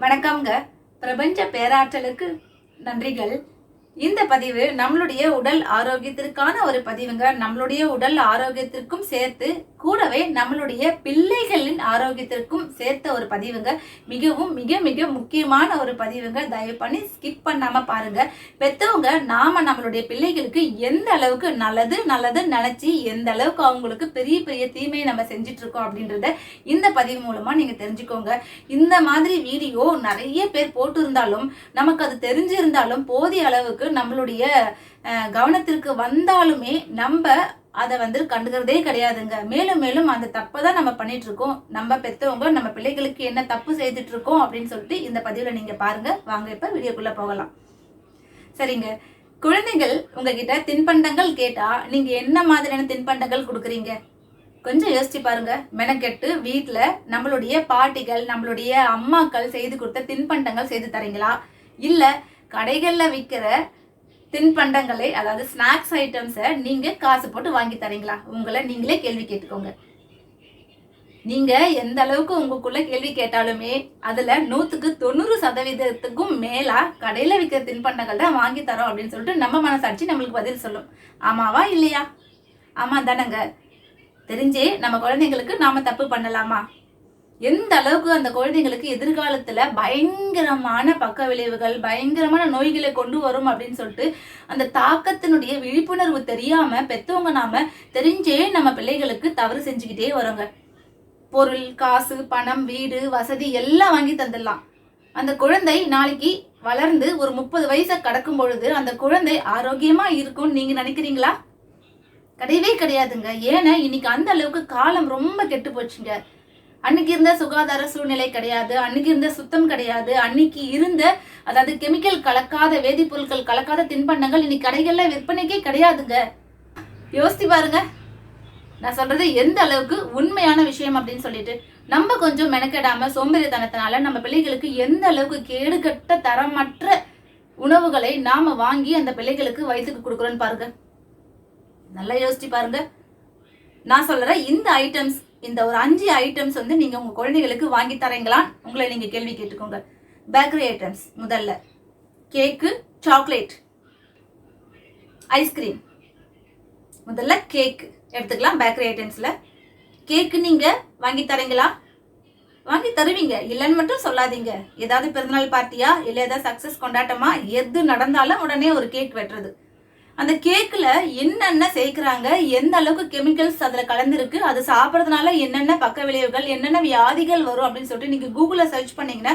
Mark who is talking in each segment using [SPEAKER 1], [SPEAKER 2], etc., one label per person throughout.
[SPEAKER 1] வணக்கம்ங்க. பிரபஞ்ச பேராற்றலுக்கு நன்றிகள். இந்த பதிவு நம்மளுடைய உடல் ஆரோக்கியத்திற்கான ஒரு பதிவுங்க. நம்மளுடைய உடல் ஆரோக்கியத்திற்கும் சேர்த்து கூடவே நம்மளுடைய பிள்ளைகளின் ஆரோக்கியத்திற்கும் சேர்த்த ஒரு பதிவுங்க. மிகவும் மிக மிக முக்கியமான ஒரு பதிவுங்க. தயவு பண்ணி ஸ்கிப் பண்ணாம பாருங்க. பெத்தவங்க நாம நம்மளுடைய பிள்ளைகளுக்கு எந்த அளவுக்கு நல்லது நல்லது நினைச்சு எந்த அளவுக்கு அவங்களுக்கு பெரிய பெரிய தீமையை நம்ம செஞ்சுட்டு இருக்கோம் அப்படின்றத இந்த பதிவு மூலமா நீங்க தெரிஞ்சுக்கோங்க. இந்த மாதிரி வீடியோ நிறைய பேர் போட்டிருந்தாலும் நமக்கு அது தெரிஞ்சிருந்தாலும் போதிய அளவுக்கு நம்மளுடைய கவனத்திற்கு வந்தாலுமே நம்ம அதை வந்து கண்டுக்கிறதே கிடையாதுங்க. மேலும் மேலும் அந்த தப்பை தான் நம்ம பண்ணிட்டு இருக்கோம். நம்ம பெத்தவங்க நம்ம பிள்ளைகளுக்கு என்ன தப்பு செய்துட்டு இருக்கோம் அப்படின்னு சொல்லிட்டு இந்த பதிவுல நீங்க பாருங்க. வாங்க இப்போ வீடியோக்குள்ள போகலாம். சரிங்க. குழந்தைகள் உங்ககிட்ட தின்பண்டங்கள் கேட்டா நீங்க என்ன மாதிரியான தின்பண்டங்கள் கொடுக்குறீங்க? கொஞ்சம் யோசிச்சு பாருங்க. மெனக்கெட்டு வீட்டில் நம்மளுடைய பாட்டிகள் நம்மளுடைய அம்மாக்கள் செய்து கொடுத்த தின்பண்டங்கள் செய்து தரீங்களா? இல்லை கடைகளில் விற்கிற தின்பண்டங்களை அதாவது ஸ்நாக்ஸ் ஐட்டம்ஸை நீங்கள் காசு போட்டு வாங்கி தரீங்களா? உங்களை நீங்களே கேள்வி கேட்டுக்கோங்க. நீங்கள் எந்த அளவுக்கு உங்களுக்குள்ள கேள்வி கேட்டாலுமே அதில் நூற்றுக்கு தொண்ணூறு சதவீதத்துக்கும் மேலாக கடையில் விற்கிற தின்பண்டங்கள் தான் வாங்கி தரோம் அப்படின்னு சொல்லிட்டு நம்ம மனசாட்சி நம்மளுக்கு பதில் சொல்லும். ஆமாவா இல்லையா? ஆமாம் தானங்க. தெரிஞ்சே நம்ம குழந்தைங்களுக்கு நாம் தப்பு பண்ணலாமா? எந்த அளவுக்கு அந்த குழந்தைங்களுக்கு எதிர்காலத்துல பயங்கரமான பக்க விளைவுகள் பயங்கரமான நோய்களை கொண்டு வரும் அப்படின்னு சொல்லிட்டு அந்த தாக்கத்தினுடைய விழிப்புணர்வு தெரியாம பெத்தவங்க நாம தெரிஞ்சே நம்ம பிள்ளைகளுக்கு தவறு செஞ்சுக்கிட்டே வரோங்க. பொருள் காசு பணம் வீடு வசதி எல்லாம் வாங்கி தந்துடலாம். அந்த குழந்தை நாளைக்கு வளர்ந்து ஒரு முப்பது வயசை கடக்கும் பொழுது அந்த குழந்தை ஆரோக்கியமா இருக்கும்னு நீங்க நினைக்கிறீங்களா? கிடையவே கிடையாதுங்க. ஏன்னா இன்னைக்கு அந்த அளவுக்கு காலம் ரொம்ப கெட்டு போச்சுங்க. அன்னைக்கு இருந்த சுகாதார சூழ்நிலை கிடையாது அன்னைக்கு இருந்த சுத்தம் கிடையாது அன்னைக்கு இருந்த அதாவது கெமிக்கல் கலக்காத வேதிப்பொருட்கள் கலக்காத தின்பண்டங்கள் இன்னைக்கு கடைகள்ல விற்பனைக்கே கிடையாதுங்க. யோசித்து பாருங்க. நான் சொல்றது எந்த அளவுக்கு உண்மையான விஷயம் அப்படின்னு சொல்லிட்டு நம்ம கொஞ்சம் மெனக்கெடாம சோம்பேறித்தனத்தினால நம்ம பிள்ளைகளுக்கு எந்த அளவுக்கு கேடுகட்ட தரமற்ற உணவுகளை நாம வாங்கி அந்த பிள்ளைகளுக்கு வயிற்றுக்கு கொடுக்குறோன்னு பாருங்க. நல்லா யோசிச்சு பாருங்க. நான் சொல்றேன் இந்த ஐட்டம்ஸ் இந்த ஒரு அஞ்சு ஐட்டம்ஸ் வந்து நீங்க உங்க குழந்தைகளுக்கு வாங்கி தரீங்களா உங்களை நீங்க கேள்வி கேட்டுக்கோங்க. பேக்கரி ஐட்டம்ஸ் முதல்ல. கேக்கு சாக்லேட் ஐஸ்கிரீம் முதல்ல கேக் எடுத்துக்கலாம் பேக்கரி ஐட்டம்ஸ்ல கேக்கு நீங்க வாங்கி தரீங்களா? வாங்கி தருவீங்க. இல்லைன்னு மட்டும் சொல்லாதீங்க. ஏதாவது பிறந்தநாள் பார்ட்டியா இல்லை ஏதாவது சக்ஸஸ் கொண்டாட்டமா? எது நடந்தாலும் உடனே ஒரு கேக் வெட்டுறது. அந்த கேக்கில் என்னென்ன சேர்க்குறாங்க எந்த அளவுக்கு கெமிக்கல்ஸ் அதில் கலந்துருக்கு அது சாப்பிட்றதுனால என்னென்ன பக்க விளைவுகள் என்னென்ன வியாதிகள் வரும் அப்படின்னு சொல்லிட்டு நீங்கள் கூகுளில் சர்ச் பண்ணிங்கன்னா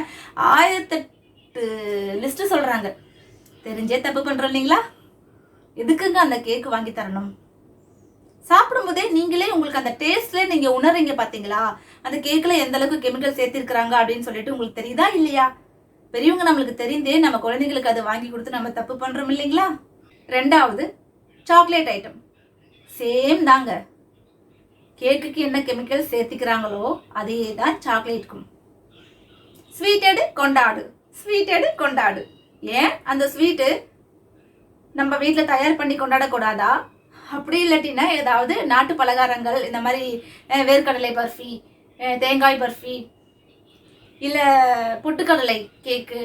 [SPEAKER 1] ஆயிரத்தெட்டு லிஸ்ட்டு சொல்கிறாங்க தெரிஞ்சே தப்பு பண்ணுறோம் இல்லைங்களா? எதுக்குங்க அந்த கேக்கு வாங்கி தரணும்? சாப்பிடும்போதே நீங்களே உங்களுக்கு அந்த டேஸ்ட்லேயே நீங்கள் உணர்றீங்க பார்த்தீங்களா அந்த கேக்கில் எந்த அளவுக்கு கெமிக்கல் சேர்த்திருக்கிறாங்க அப்படின்னு சொல்லிட்டு உங்களுக்கு தெரியுதா இல்லையா? பெரியவங்க நம்மளுக்கு தெரிந்தே நம்ம குழந்தைங்களுக்கு அதை வாங்கி கொடுத்து நம்ம தப்பு பண்ணுறோம் இல்லைங்களா? ரெண்டாவது சாக்லேட் ஐட்டம் சேம் தாங்க. கேக்குக்கு என்ன கெமிக்கல் சேர்த்திக்கிறாங்களோ அதே தான் சாக்லேட்டுக்கும் ஸ்வீட்டடு கொண்டாடு. ஸ்வீட்டடு கொண்டாடு. ஏன்? அந்த ஸ்வீட்டு நம்ம வீட்டில் தயார் பண்ணி கொண்டாடக்கூடாதா? அப்படி இல்லாட்டினா ஏதாவது நாட்டு பலகாரங்கள் இந்த மாதிரி வேர்க்கடலை பர்ஃபி தேங்காய் பர்ஃபி இல்லை பொட்டுக்கடலை கேக்கு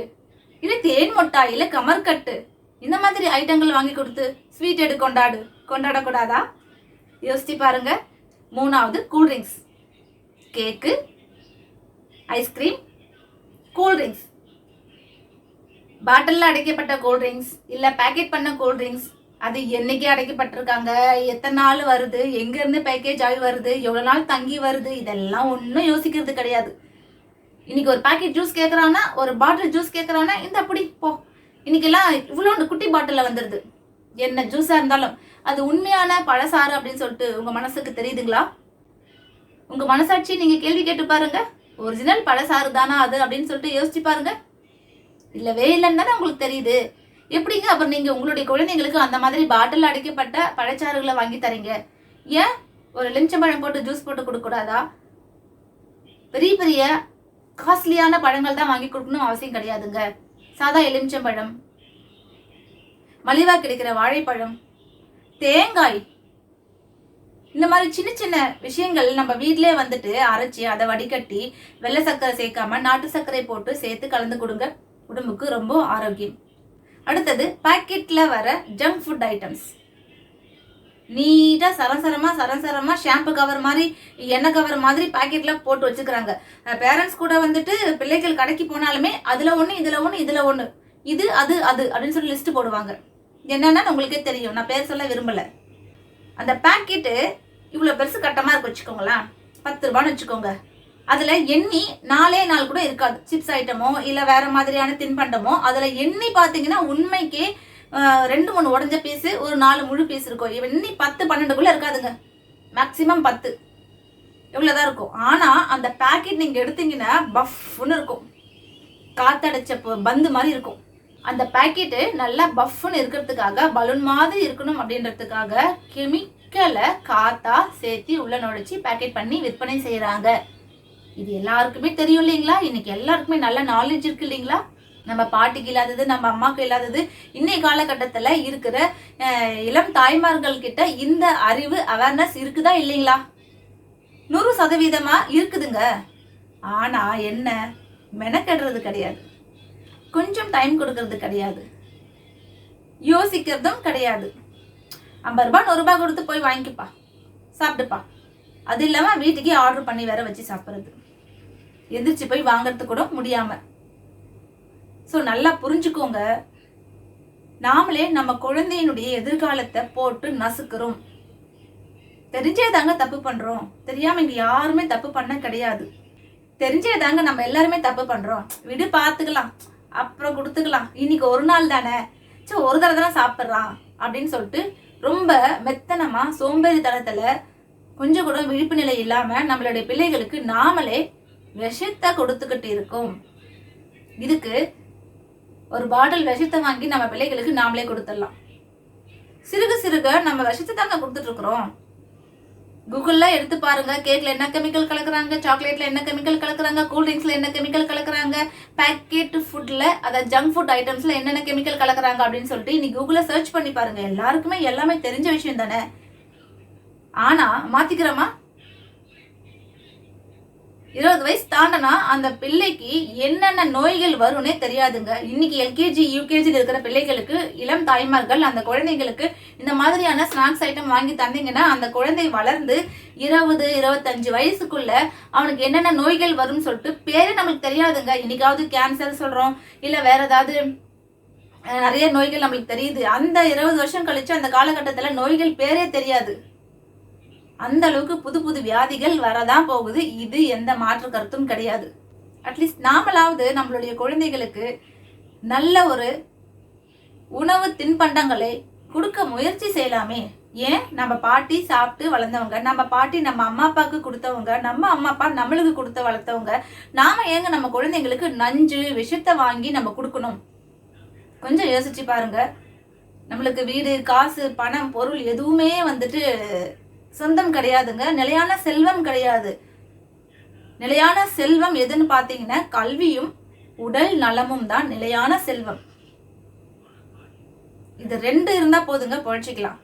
[SPEAKER 1] இல்லை தேன் மொட்டாய் இல்லை கமர்கட்டு. இந்த மாதிரி ஐட்டங்கள் வாங்கி கொடுத்து ஸ்வீட் எடு கொண்டாடு கொண்டாடக்கூடாதா? யோசிச்சு பாருங்க. மூணாவது கூல்ட்ரிங்க்ஸ் கேக்கு ஐஸ்கிரீம் கூல்ட்ரிங்க்ஸ் பாட்டிலில் அடைக்கப்பட்ட கூல்ட்ரிங்க்ஸ் இல்லை பேக்கெட் பண்ண கூல்ட்ரிங்க்ஸ் அது என்னைக்கு அடைக்கப்பட்டிருக்காங்க? எத்தனை நாள் வருது? எங்கேருந்து பேக்கேஜ் ஆகி வருது? எவ்வளோ நாள் தங்கி வருது? இதெல்லாம் ஒன்றும் யோசிக்கிறது கிடையாது. இன்னைக்கு ஒரு பாக்கெட் ஜூஸ் கேட்குறான்னா ஒரு பாட்டில் ஜூஸ் கேட்குறான்னா இந்த அப்படி போ. இன்னைக்கெல்லாம் இவ்வளோண்டு குட்டி பாட்டிலில் வந்துடுது என்ன ஜூஸாக இருந்தாலும். அது உண்மையான பழசாறு அப்படின்னு சொல்லிட்டு உங்கள் மனசுக்கு தெரியுதுங்களா? உங்கள் மனசாட்சி நீங்கள் கேள்வி கேட்டு பாருங்க. ஒரிஜினல் பழசாறு தானா அது அப்படின்னு சொல்லிட்டு யோசிச்சு பாருங்க. இல்லவே இல்லைன்னு தானே உங்களுக்கு தெரியுது. எப்படிங்க அப்புறம் நீங்கள் உங்களுடைய குழந்தைங்களுக்கு அந்த மாதிரி பாட்டில் அடைக்கப்பட்ட பழச்சாறுகளை வாங்கி தரீங்க? ஏன்? ஒரு எலுமிச்சம்பழம் போட்டு ஜூஸ் போட்டு கொடுக்கக்கூடாதா? பெரிய பெரிய காஸ்ட்லியான பழங்கள் தான் வாங்கி கொடுக்கணும் அவசியம் கிடையாதுங்க. சாதா எலுமிச்சம்பழம். மலிவா கிடைக்கிற வாழைப்பழம். தேங்காய். இந்த மாதிரி சின்ன சின்ன விஷயங்கள் நம்ம வீட்டிலே வந்துட்டு அரைச்சி அதை வடிகட்டி வெள்ளை சர்க்கரை சேர்க்காம நாட்டு சர்க்கரை போட்டு சேர்த்து கலந்து கொடுங்க. உடம்புக்கு ரொம்ப ஆரோக்கியம். அடுத்தது பாக்கெட்டில் வர ஜங்க் ஃபுட் ஐட்டம்ஸ் நீட்டாக சரசரமாக சரசரமாக ஷாம்பு கவர் மாதிரி எண்ணெய் கவர் மாதிரி பாக்கெட்லாம் போட்டு வச்சுக்கிறாங்க. பேரண்ட்ஸ் கூட வந்துட்டு பிள்ளைகள் கடைக்கு போனாலுமே அதில் ஒன்று இதில் ஒன்று இதில் ஒன்று இது அது அது அப்படின்னு சொல்லி லிஸ்ட் போடுவாங்க. என்னன்னா உங்களுக்கே தெரியும். நான் பேர் சொல்ல விரும்பலை. அந்த பேக்கெட்டு இவ்வளோ பெருசு கட்டமாக இருக்கு வச்சுக்கோங்களேன். பத்து ரூபான்னு வச்சுக்கோங்க. அதில் எண்ணி நாலே நாள் கூட இருக்காது. சிப்ஸ் ஐட்டமோ இல்லை வேறு மாதிரியான தின்பண்டமோ அதில் எண்ணி பார்த்தீங்கன்னா உண்மைக்கே ரெண்டு மூணு உடஞ்ச பீஸு ஒரு நாலு முழு பீஸ் இருக்கும். இன்னி பத்து பன்னெண்டுக்குள்ள இருக்காதுங்க. மேக்சிமம் பத்து. இவ்வளவுதான் இருக்கும். ஆனால் அந்த பேக்கெட் நீங்கள் எடுத்தீங்கன்னா பஃப்னு இருக்கும். காத்தடைச்ச ப- பந்து மாதிரி இருக்கும். அந்த பேக்கெட்டு நல்லா பஃப்னு இருக்கிறதுக்காக பலூன் மாதிரி இருக்கணும் அப்படின்றதுக்காக கெமிக்கலை காத்தா சேர்த்து உள்ள நுழைச்சி பேக்கெட் பண்ணி விற்பனை செய்கிறாங்க இது எல்லாருக்குமே தெரியும் இல்லைங்களா? இன்னைக்கு எல்லாருக்குமே நல்ல நாலேஜ் இருக்கு இல்லைங்களா? நம்ம பாட்டிக்கு இல்லாதது நம்ம அம்மாவுக்கு இல்லாதது இன்னைய காலகட்டத்தில் இருக்கிற இளம் தாய்மார்கள் கிட்ட இந்த அறிவு அவேர்னஸ் இருக்குதா இல்லைங்களா? நூறு சதவீதமா இருக்குதுங்க. ஆனா என்ன? மெனக்கெடுறது கிடையாது. கொஞ்சம் டைம் கொடுக்கறது கிடையாது. யோசிக்கிறதும் கிடையாது. ஐம்பது ரூபாய் நூறு ரூபாய் கொடுத்து போய் வாங்கிப்பா. சாப்பிடுப்பா. அது இல்லாமல் வீட்டுக்கே ஆர்டர் பண்ணி வேற வச்சு சாப்பிட்றது. எந்திரிச்சு போய் வாங்குறது கூட முடியாமல் ஸோ நல்லா புரிஞ்சுக்கோங்க. நாமளே நம்ம குழந்தையினுடைய எதிர்காலத்தை போட்டு நசுக்கிறோம். தெரிஞ்சே தாங்க தப்பு பண்ணுறோம் தெரியாமல் இங்கே யாருமே தப்பு பண்ண கிடையாது. தெரிஞ்சே தாங்க நம்ம எல்லாருமே தப்பு பண்ணுறோம் விடு பார்த்துக்கலாம் அப்புறம் கொடுத்துக்கலாம். இன்னைக்கு ஒரு நாள் தானே. சரி ஒரு தடவை தானே சாப்பிட்றான் அப்படின்னு சொல்லிட்டு ரொம்ப மெத்தனமா சோம்பேறித்தனத்தில் கொஞ்சம் கூட விழிப்பு நிலை இல்லாமல் நம்மளுடைய பிள்ளைகளுக்கு நாமளே விஷத்தை கொடுத்துக்கிட்டு இருக்கோம். இதுக்கு ஒரு பாட்டில் விஷத்தை வாங்கி நம்ம பிள்ளைகளுக்கு நாமளே கொடுத்துடலாம். சிறுக சிறுக நம்ம விஷத்தை தாங்க கொடுத்துட்டு இருக்கிறோம் எடுத்து பாருங்க கேக்கில் என்ன கெமிக்கல் கலக்குறாங்க சாக்லேட்டில் என்ன கெமிக்கல் கலக்குறாங்க கூல்ட்ரிங்க்ஸில் என்ன கெமிக்கல் கலக்குறாங்க பேக்கெட் ஃபுட்டில் அதாவது ஜங்க் ஃபுட் ஐட்டம்ஸில் என்னென்ன கெமிக்கல் கலக்குறாங்க அப்படின்னு சொல்லிட்டு இன்னைக்கு கூகுளில் சர்ச் பண்ணி பாருங்க. எல்லாருக்குமே எல்லாமே தெரிஞ்ச விஷயம் தானே? ஆனா மாற்றிக்கிறோமா இருபது வயசு தாண்டனா அந்த பிள்ளைக்கு என்னென்ன நோய்கள் வரும்னே தெரியாதுங்க. இன்னைக்கு எல்கேஜி யூகேஜியில் இருக்கிற பிள்ளைகளுக்கு இளம் தாய்மார்கள் அந்த குழந்தைங்களுக்கு இந்த மாதிரியான ஸ்நாக்ஸ் ஐட்டம் வாங்கி தந்தீங்கன்னா அந்த குழந்தை வளர்ந்து இருபது இருபத்தஞ்சு வயசுக்குள்ள அவனுக்கு என்னென்ன நோய்கள் வரும்னு சொல்லிட்டு பேரே நம்மளுக்கு தெரியாதுங்க. இன்னைக்காவது கேன்சர் சொல்றோம் இல்ல வேற ஏதாவது நிறைய நோய்கள் நம்மளுக்கு தெரியுது. அந்த இருபது வருஷம் கழிச்சு அந்த காலகட்டத்தில் நோய்கள் பேரே தெரியாது. அந்த அளவுக்கு புது புது வியாதிகள் வரதான் போகுது. இது எந்த மாற்று கருத்தும் கிடையாது. அட்லீஸ்ட் நாமளாவது நம்மளுடைய குழந்தைகளுக்கு நல்ல ஒரு உணவு தின்பண்டங்களை கொடுக்க முயற்சி செய்யலாமே. ஏன்? நம்ம பாட்டி சாப்பிட்டு வளர்ந்தவங்க நம்ம பாட்டி நம்ம அம்மா அப்பாவுக்கு கொடுத்தவங்க நம்ம அம்மா அப்பா நம்மளுக்கு கொடுத்த வளர்த்தவங்க நாம ஏங்க நம்ம குழந்தைங்களுக்கு நஞ்சு விஷத்தை வாங்கி நம்ம கொடுக்கணும்? கொஞ்சம் யோசிச்சு பாருங்க. நம்மளுக்கு வீடு காசு பணம் பொருள் எதுவுமே வந்துட்டு சொந்தம் கிடையாதுங்க. நிலையான செல்வம் கிடையாது. நிலையான செல்வம் எதுன்னு பார்த்தீங்கன்னா கல்வியும் உடல் நலமும் தான் நிலையான செல்வம். இது ரெண்டு இருந்தா போதுங்க பொழைச்சிக்கலாம்.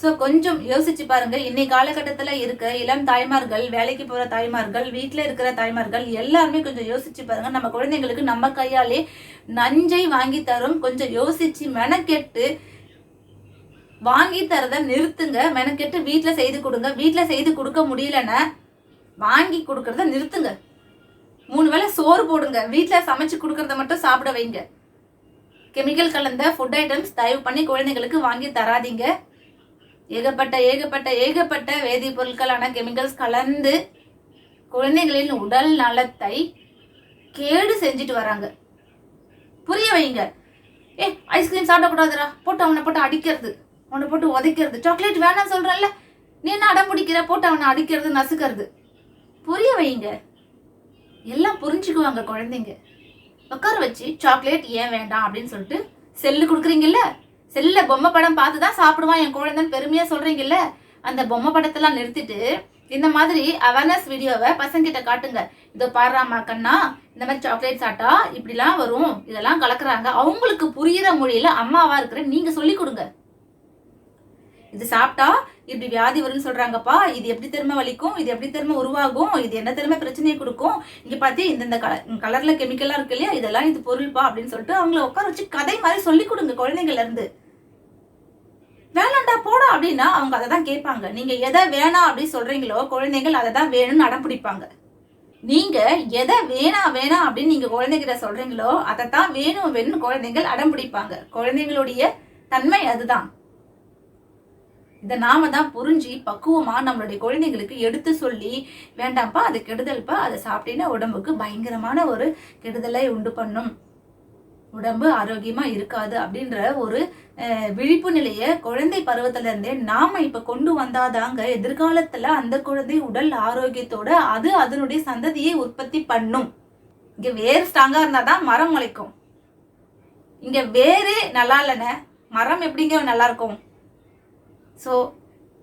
[SPEAKER 1] ஸோ கொஞ்சம் யோசிச்சு பாருங்க. இன்னைக்கு காலகட்டத்தில் இருக்க இளம் தாய்மார்கள் வேலைக்கு போற தாய்மார்கள் வீட்டில் இருக்கிற தாய்மார்கள் எல்லாருமே கொஞ்சம் யோசிச்சு பாருங்க. நம்ம குழந்தைங்களுக்கு நம்ம கையாலே நஞ்சை வாங்கி தரும். கொஞ்சம் யோசிச்சு மெனக்கெட்டு வாங்கி தரத நிறுத்துங்க. மெனக்கெட்டு வீட்டில் செய்து கொடுங்க. வீட்டில் செய்து கொடுக்க முடியலன்னா வாங்கி கொடுக்கறத நிறுத்துங்க. மூணு வேளை சோறு போடுங்க. வீட்டில் சமைச்சு கொடுக்கறத மட்டும் சாப்பிட வைங்க. கெமிக்கல் கலந்த ஃபுட் ஐட்டம்ஸ் தயவு பண்ணி குழந்தைங்களுக்கு வாங்கி தராதீங்க. ஏகப்பட்ட ஏகப்பட்ட ஏகப்பட்ட வேதிப்பொருட்களான கெமிக்கல்ஸ் கலந்து குழந்தைகளின் உடல் நலத்தை கேடு செஞ்சுட்டு வராங்க. புரிய வைங்க. ஏ ஐஸ்கிரீம் சாப்பிடக்கூடாதுடா. போட்டு அவனை போட்டு அடிக்கிறது. உன்னை போட்டு உதைக்கிறது. சாக்லேட் வேணாம் சொல்றேன்ல நீ என்ன அடம் பிடிக்கிற? போட்டு அவனை அடிக்கிறது நசுக்கிறது. புரிய வைங்க. எல்லாம் புரிஞ்சுக்குவாங்க குழந்தைங்க. உட்கார வச்சு சாக்லேட் ஏன் வேண்டாம் அப்படின்னு சொல்லிட்டு செல்லு கொடுக்குறீங்கல்ல? செல்ல பொம்மை படம் பார்த்து தான் சாப்பிடுவான் என் குழந்தைன்னு பெருமையாக சொல்கிறீங்கல்ல அந்த பொம்மை படத்தெல்லாம் நிறுத்திட்டு இந்த மாதிரி அவேர்னஸ் வீடியோவை பசங்கிட்ட காட்டுங்க. இதோ பாடுறாமா கண்ணா இந்த மாதிரி சாக்லேட் சாப்பிட்டா இப்படிலாம் வரும். இதெல்லாம் கலக்குறாங்க. அவங்களுக்கு புரியுற மொழியில அம்மாவா இருக்கிற நீங்க சொல்லி கொடுங்க. இது சாப்பிட்டா இப்படி வியாதி வரும்னு சொல்றாங்கப்பா இது எப்படி திறமை வலிக்கும் இது எப்படி திறமை உருவாகும் இது என்ன திறமை பிரச்சனையை கொடுக்கும்? இங்க பாத்தி இந்த கலர் கலர்ல கெமிக்கலா இருக்கு இல்லையா இதெல்லாம் இது பொருள்பா அப்படின்னு சொல்லிட்டு அவங்கள உட்கார வச்சு கதை மாதிரி சொல்லி கொடுங்க குழந்தைங்கள்ல இருந்து. வேணாண்டா போடா அப்படின்னா அவங்க அதை தான் கேட்பாங்க. நீங்க எதை வேணாம் அப்படின்னு சொல்றீங்களோ குழந்தைகள் அதை தான் வேணும்னு அடம் பிடிப்பாங்க. நீங்க எதை வேணாம் வேணாம் அப்படின்னு நீங்க குழந்தைகிட்ட சொல்றீங்களோ அதை தான் வேணும் வேணும்னு குழந்தைகள் அடம் பிடிப்பாங்க. குழந்தைங்களுடைய தன்மை அதுதான். இதை நாம தான் புரிஞ்சு பக்குவமாக நம்மளுடைய குழந்தைங்களுக்கு எடுத்து சொல்லி வேண்டாம்ப்பா அது கெடுதல்ப்பா அதை சாப்பிட்டீங்கன்னா உடம்புக்கு பயங்கரமான ஒரு கெடுதலை உண்டு பண்ணும். உடம்பு ஆரோக்கியமாக இருக்காது அப்படின்ற ஒரு விழிப்பு நிலையை குழந்தை பருவத்திலேருந்தே நாம் இப்போ கொண்டு வந்தாதாங்க எதிர்காலத்தில் அந்த குழந்தை உடல் ஆரோக்கியத்தோட அது அதனுடைய சந்ததியை உற்பத்தி பண்ணும். இங்க வேர் இருந்தால் தான் மரம் முளைக்கும். இங்கே வேறு நல்லா இல்லைன்னு மரம் எப்படிங்க நல்லா இருக்கும்? ஸோ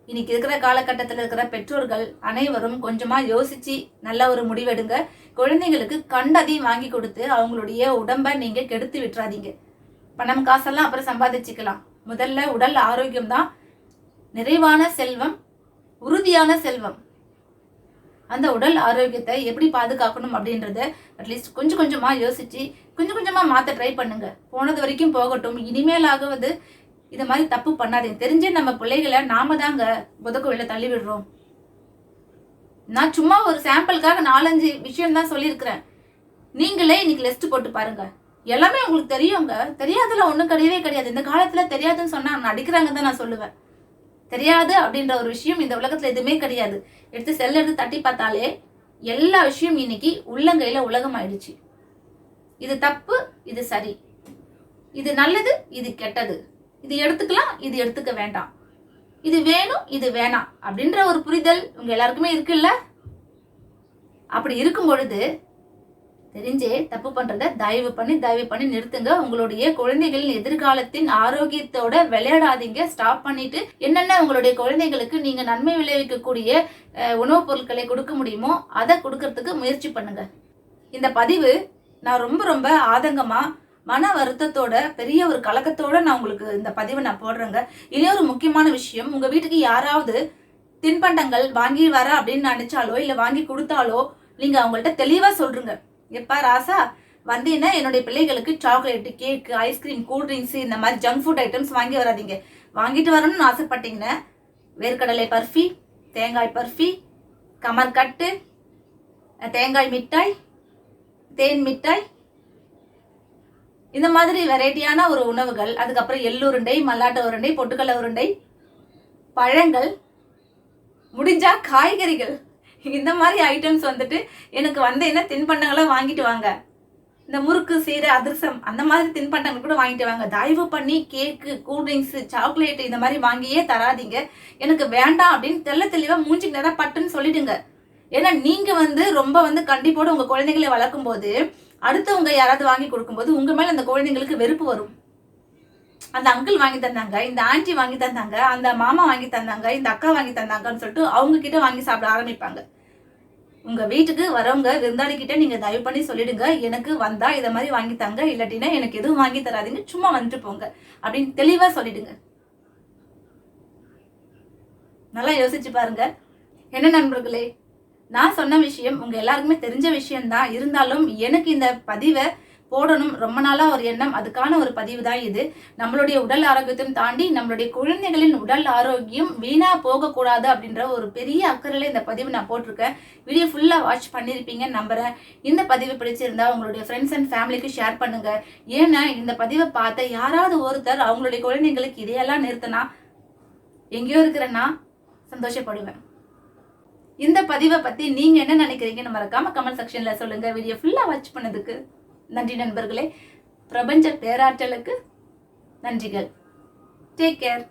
[SPEAKER 1] இன்னைக்கு இருக்கிற காலகட்டத்தில் இருக்கிற பெற்றோர்கள் அனைவரும் கொஞ்சமாக யோசிச்சு நல்ல ஒரு முடிவெடுங்க. குழந்தைங்களுக்கு கண்டதையும் வாங்கி கொடுத்து அவங்களுடைய உடம்பை நீங்கள் கெடுத்து விட்டுறாதீங்க. பணம் காசெல்லாம் அப்புறம் சம்பாதிச்சுக்கலாம். முதல்ல உடல் ஆரோக்கியம் தான் நிறைவான செல்வம் உறுதியான செல்வம். அந்த உடல் ஆரோக்கியத்தை எப்படி பாதுகாக்கணும் அப்படின்றத அட்லீஸ்ட் கொஞ்சம் கொஞ்சமாக யோசிச்சு கொஞ்சம் கொஞ்சமாக மாற்ற ட்ரை பண்ணுங்க. போனது வரைக்கும் போகட்டும். இனிமேலாவது இது மாதிரி தப்பு பண்ணாதீங்க. தெரிஞ்சு நம்ம பிள்ளைகளை நாம தாங்க புதக்குழில தள்ளி விடுறோம். நான் சும்மா ஒரு சாம்பிளுக்காக நாலஞ்சு விஷயம் தான் சொல்லியிருக்கிறேன். நீங்களே இன்னைக்கு லிஸ்ட் போட்டு பாருங்க. எல்லாமே உங்களுக்கு தெரியுங்க. தெரியாதுல ஒன்றும் கிடையவே கிடையாது. இந்த காலத்துல தெரியாதுன்னு சொன்னா நான் அடிக்கிறாங்க தான் நான் சொல்லுவேன். தெரியாது அப்படின்ற ஒரு விஷயம் இந்த உலகத்துல எதுவுமே கிடையாது. எடுத்து செல்ல எடுத்து தட்டி பார்த்தாலே எல்லா விஷயம் இன்னைக்கு உள்ளங்கையில உலகம் ஆயிடுச்சு இது தப்பு இது சரி. இது நல்லது இது கெட்டது. இது எடுத்துக்கலாம் இது எடுத்துக்க வேண்டாம். இது வேணும் இது வேணாம் அப்படின்ற ஒரு புரிதல் உங்க எல்லாருக்குமே இருக்குல்ல? அப்படி இருக்கும் பொழுது தெரிஞ்சே தப்பு பண்றத தயவு பண்ணி தயவு பண்ணி நிறுத்துங்க. உங்களுடைய குழந்தைகளின் எதிர்காலத்தின் ஆரோக்கியத்தோட விளையாடாதீங்க. ஸ்டாப் பண்ணிட்டு என்னென்ன உங்களுடைய குழந்தைகளுக்கு நீங்க நன்மை விளைவிக்கக்கூடிய உணவுப் பொருட்களை கொடுக்க முடியுமோ அதை கொடுக்கறதுக்கு முயற்சி பண்ணுங்க. இந்த பதிவு நான் ரொம்ப ரொம்ப ஆதங்கமாக மன வருத்தத்தோட பெரிய ஒரு கலக்கத்தோட நான் உங்களுக்கு இந்த பதிவை நான் போடுறேங்க. இன்னொரு முக்கியமான விஷயம் உங்க வீட்டுக்கு யாராவது தின்பண்டங்கள் வாங்கி வர அப்படின்னு நினைச்சாலோ இல்ல வாங்கி கொடுத்தாலோ நீங்க அவங்கள்ட்ட தெளிவா சொல்றீங்க. எப்பா ராசா வந்தீங்கன்னா என்னுடைய பிள்ளைகளுக்கு சாக்லேட்டு கேக்கு ஐஸ்கிரீம் கூல்ட்ரிங்க்ஸ் இந்த மாதிரி ஜங்க் ஃபுட் ஐட்டம்ஸ் வாங்கி வராதீங்க. வாங்கிட்டு வரணும்னு ஆசைப்பட்டீங்கன்னா வேர்க்கடலை பர்ஃபி தேங்காய் பர்ஃபி கமர்கட்டு தேங்காய் மிட்டாய் தேன் மிட்டாய் இந்த மாதிரி வெரைட்டியான ஒரு உணவுகள் அதுக்கப்புறம் எள்ளுருண்டை மல்லாட்ட உருண்டை பொட்டுக்கடலை உருண்டை பழங்கள் முடிஞ்சா காய்கறிகள். இந்த மாதிரி ஐட்டம்ஸ் வந்துட்டு எனக்கு வந்த என்ன தின்பண்டங்களை வாங்கிட்டு வாங்க. இந்த முறுக்கு சீரை அதிரசம் அந்த மாதிரி தின்பண்டங்கள் கூட வாங்கிட்டு வாங்க. தயவு பண்ணி கேக்கு கூல்ட்ரிங்க்ஸ் சாக்லேட் இந்த மாதிரி வாங்கியே தராதீங்க. எனக்கு வேண்டாம் அப்படின்னு தெள்ள தெளிவா மூஞ்சி நேரம் பட்டுன்னு சொல்லிடுங்க. ஏன்னா நீங்க வந்து ரொம்ப வந்து கண்டிப்போட உங்க குழந்தைகளை வளர்க்கும் போது அடுத்தவங்க யாராவது வாங்கி கொடுக்கும்போது உங்க மேல அந்த குழந்தைங்களுக்கு வெறுப்பு வரும். அந்த அங்கிள் வாங்கி தந்தாங்க இந்த ஆன்ட்டி வாங்கி தந்தாங்க அந்த மாமா வாங்கி தந்தாங்க இந்த அக்கா வாங்கி தந்தாங்கன்னு சொல்லிட்டு அவங்க கிட்ட வாங்கி சாப்பிட ஆரம்பிப்பாங்க. உங்க வீட்டுக்கு வரவங்க விருந்தாளி கிட்ட நீங்க தயவு பண்ணி சொல்லிடுங்க எனக்கு வந்தா இதை மாதிரி வாங்கி தாங்க இல்லாட்டினா எனக்கு எதுவும் வாங்கி தராதீங்க சும்மா வந்துட்டு போங்க அப்படின்னு தெளிவா சொல்லிடுங்க. நல்லா யோசிச்சு பாருங்க. என்ன நண்பர்களே நான் சொன்ன விஷயம் உங்க எல்லாருக்குமே தெரிஞ்ச விஷயம்தான். இருந்தாலும் எனக்கு இந்த பதிவை போடணும். ரொம்ப நாளா ஒரு எண்ணம். அதுக்கான ஒரு பதிவு தான் இது. நம்மளுடைய உடல் ஆரோக்கியத்தையும் தாண்டி நம்மளுடைய குழந்தைகளின் உடல் ஆரோக்கியம் வீணா போகக்கூடாது அப்படின்ற ஒரு பெரிய அக்கறையில இந்த பதிவு நான் போட்டிருக்கேன். வீடியோ ஃபுல்லா வாட்ச் பண்ணியிருப்பீங்க நம்புறேன். இந்த பதிவு பிடிச்சிருந்தா உங்களுடைய ஃப்ரெண்ட்ஸ் அண்ட் ஃபேமிலிக்கு ஷேர் பண்ணுங்க. ஏன்னா இந்த பதிவை பார்த்த யாராவது ஒருத்தர் அவங்களுடைய குழந்தைங்களுக்கு இதையெல்லாம் நிறுத்தினா எங்கேயோ இருக்கிறேன்னா சந்தோஷப்படுவேன். இந்த பதிவை பத்தி நீங்க என்ன நினைக்கிறீங்கன்னு மறக்காம கமெண்ட் செக்ஷன்ல சொல்லுங்க. வீடியோ ஃபுல்லா வாட்ச் பண்ணதுக்கு நன்றி நண்பர்களே. பிரபஞ்ச பேராற்றலுக்கு நன்றிகள். Take care